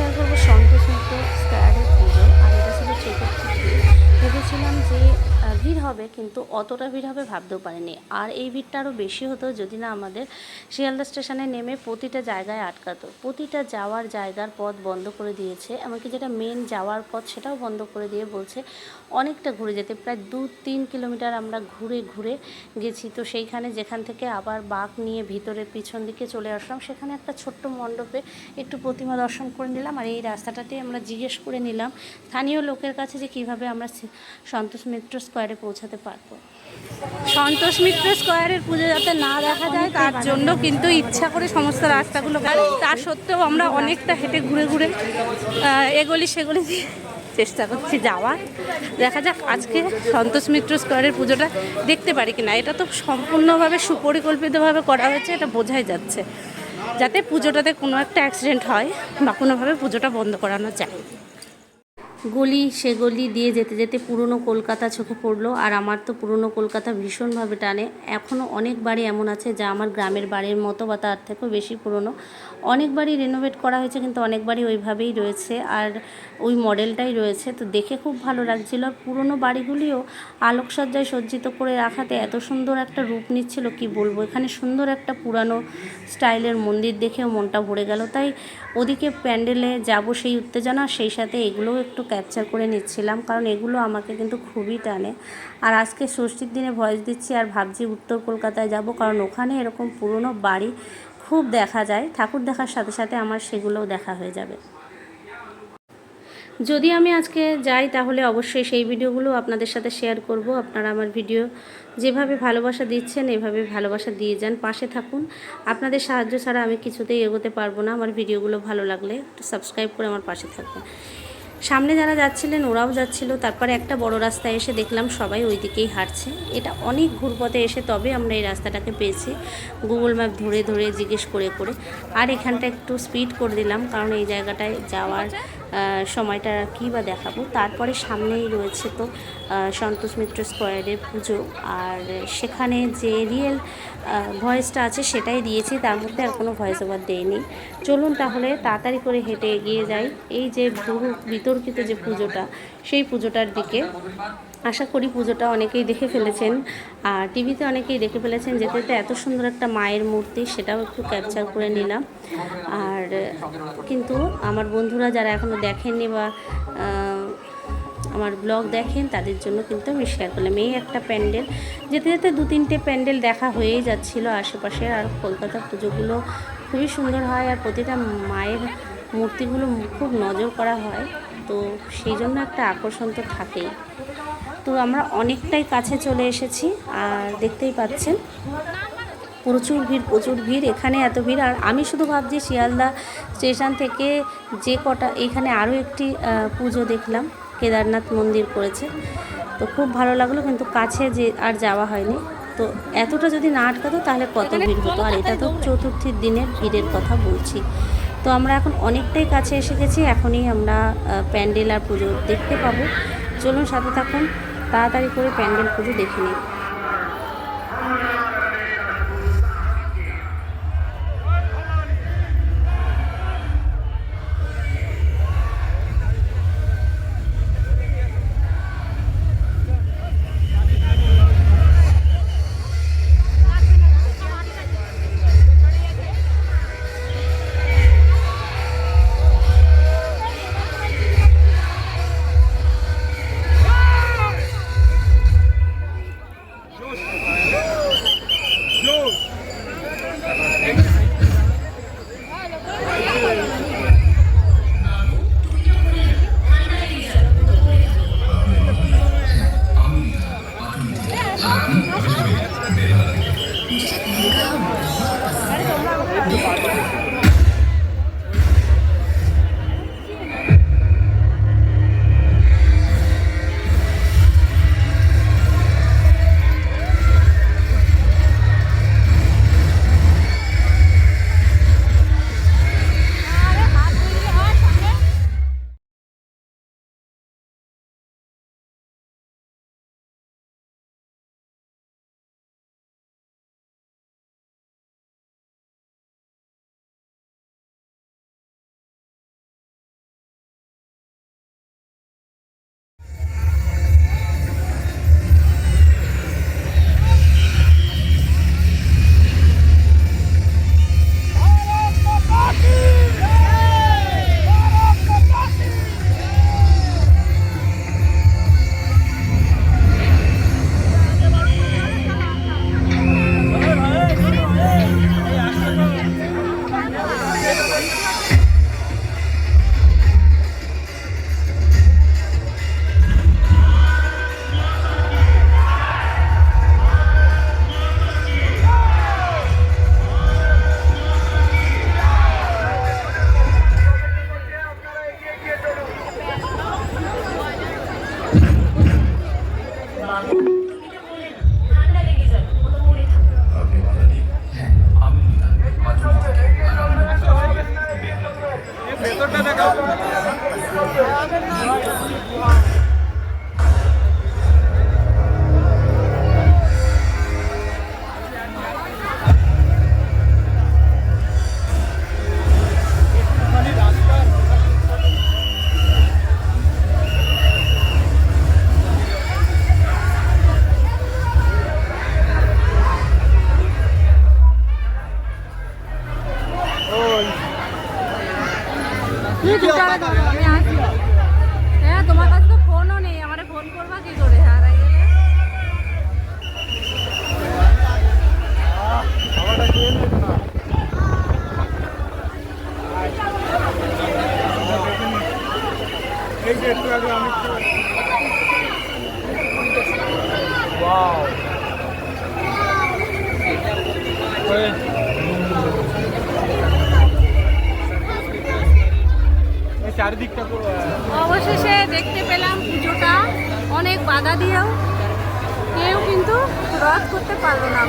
Share করব ভিড় হবে, কিন্তু অতটা ভিড় হবে ভাবতেও পারিনি। আর এই ভিড়টা আরও বেশি হতো যদি না আমাদের শিয়ালদা স্টেশনে নেমে প্রতিটা জায়গায় আটকাতো। প্রতিটা যাওয়ার জায়গার পথ বন্ধ করে দিয়েছে, এমনকি যেটা মেন যাওয়ার পথ সেটাও বন্ধ করে দিয়ে বলছে অনেকটা ঘুরে যেতে। প্রায় দু তিন কিলোমিটার আমরা ঘুরে ঘুরে গেছি। তো সেইখানে যেখান থেকে আবার বাঘ নিয়ে ভিতরে পিছন দিকে চলে আসলাম, সেখানে একটা ছোট্ট মণ্ডপে একটু প্রতিমা দর্শন করে নিলাম। আর এই রাস্তাটাতে আমরা জিজ্ঞেস করে নিলাম, স্থানীয় লোকের কাছে যে কীভাবে আমরা সন্তোষ মিত্র স্কোয়ারে পৌঁছাতে পারব। সন্তোষ মিত্র স্কোয়ারের পুজো যাতে না দেখা যায় তার জন্য কিন্তু ইচ্ছা করে সমস্ত রাস্তাগুলো তার সত্ত্বেও আমরা অনেকটা হেঁটে ঘুরে ঘুরে আহ, সেগুলি দিয়ে চেষ্টা করছি যাওয়ার। দেখা যাক আজকে সন্তোষ মিত্র স্কোয়ারের পুজোটা দেখতে পারি কিনা। এটা তো সম্পূর্ণভাবে সুপরিকল্পিতভাবে করা হয়েছে এটা বোঝাই যাচ্ছে। যাতে পুজোটাতে কোনো একটা অ্যাক্সিডেন্ট হয় বা কোনোভাবে পুজোটা বন্ধ করানো যায়। গলি, সে গলি দিয়ে যেতে যেতে পুরনো কলকাতা চোখে পড়ল। আর আমার তো পুরনো কলকাতা ভীষণভাবে টানে। এখনও অনেক বাড়ি এমন আছে যা আমার গ্রামের বাড়ির মতো বা তার থেকেও বেশি পুরনো। অনেক বাড়ি রেনোভেট করা হয়েছে, কিন্তু অনেকবারই ওইভাবেই রয়েছে আর ওই মডেলটাই রয়েছে। তো দেখে খুব ভালো লাগছিল। আর পুরনো বাড়িগুলিও আলোকসজ্জায় সজ্জিত করে রাখাতে এত সুন্দর একটা রূপ নিচ্ছিল, কি বলব? এখানে সুন্দর একটা পুরানো স্টাইলের মন্দির দেখেও মনটা ভরে গেল। তাই ওদিকে প্যান্ডেলে যাব সেই উত্তেজনা, সেই সাথে এগুলোও একটু ক্যাপচার করে নিচ্ছিলাম, কারণ এগুলো আমাকে কিন্তু খুবই টানে। আর আজকে ষষ্ঠীর দিনে ভয়েস দিচ্ছি আর ভাবছি উত্তর কলকাতায় যাব, কারণ ওখানে এরকম পুরনো বাড়ি খুব দেখা যায়, ঠাকুর দেখার সাথে সাথে আমার সেগুলোও দেখা হয়ে যাবে। যদি আমি আজকে যাই তাহলে অবশ্যই সেই ভিডিওগুলো আপনাদের সাথে শেয়ার করব। আপনারা আমার ভিডিও যেভাবে ভালোবাসা দিচ্ছেন, এভাবে ভালোবাসা দিয়ে যান, পাশে থাকুন। আপনাদের সাহায্য ছাড়া আমি কিছুতেই এগোতে পারব না। আমার ভিডিওগুলো ভালো লাগলে একটু সাবস্ক্রাইব করে আমার পাশে থাকবেন। সামনে যারা যাচ্ছিলেন, ওরাও যাচ্ছিল। তারপরে একটা বড় রাস্তায় এসে দেখলাম সবাই ওই দিকেই হাঁটছে। এটা অনেক ঘুরপথে এসে তবে আমরা এই রাস্তাটাকে পেয়েছি। গুগল ম্যাপ ধরে ধরে জিজ্ঞেস করে করে। আর এখানটা একটু স্পিড করে দিলাম, কারণ এই জায়গাটায় যাওয়ার সময়টা কী বা দেখাবো? তারপরে সামনেই রয়েছে তো সন্তোষ মিত্র স্কোয়ারের পুজো। আর সেখানে যে রিয়েল ভয়েসটা আছে সেটাই দিয়েছি, তার মধ্যে আর কোনো ভয়েস ওভার দেয়নি। চলুন তাহলে তাড়াতাড়ি করে হেঁটে এগিয়ে যাই। এই যে বহু বিতর্কিত যে পুজোটা, সেই পুজোটার দিকে। আশা করি পুজোটা অনেকেই দেখে ফেলেছেন। আর টিভিতে অনেকেই দেখে ফেলেছেন যেতে যেতে এত সুন্দর একটা মায়ের মূর্তি, সেটাও একটু ক্যাপচার করে নিলাম। আর, কিন্তু আমার বন্ধুরা যারা এখনও দেখেননি বা আমার ব্লগ দেখেন, তাদের জন্য কিন্তু আমি শেয়ার করলাম। এই একটা প্যান্ডেল, যেতে যেতে দু তিনটে প্যান্ডেল দেখা হয়েই যাচ্ছিল আশেপাশে। আর কলকাতার পুজোগুলো খুবই সুন্দর হয় আর প্রতিটা মায়ের মূর্তিগুলো খুব নজর করা হয়। তো সেই জন্য একটা আকর্ষণ তো থাকেই। তো আমরা অনেকটাই কাছে চলে এসেছি, আর দেখতেই পাচ্ছেন, প্রচুর ভিড় প্রচুর ভিড়, এখানে এত ভিড়। আর আমি শুধু ভাবছি শিয়ালদা স্টেশন থেকে যে কটা, এখানে আরও একটি পুজো দেখলাম, কেদারনাথ মন্দির করেছে। তো খুব ভালো লাগল, কিন্তু কাছে যে, আর যাওয়া হয়নি। তো এতটা যদি না আটকাতো, তাহলে কত ভিড় হতো? আর এটা তো চতুর্থীর দিনের ভিড়ের কথা বলছি। তো আমরা এখন অনেকটাই কাছে এসে গেছি, এখনই আমরা প্যান্ডেল আর পুজো দেখতে পাবো। চলুন সাথে থাকুন। তাড়াতাড়ি করে প্যান্ডেল পুজো দেখে নিই। আমি আসি। হ্যাঁ তোমার কাছে তো ফোনও নেই আমারে ফোন করবা কি করে? হারাই গেলে। না এই যে একটু আগে আমি ওয়াও এই চারিদিকটা অবশেষে দেখতে পেলাম পুজোটা। অনেক বাধা দিয়েও কেউ কিন্তু রদ করতে পারল না।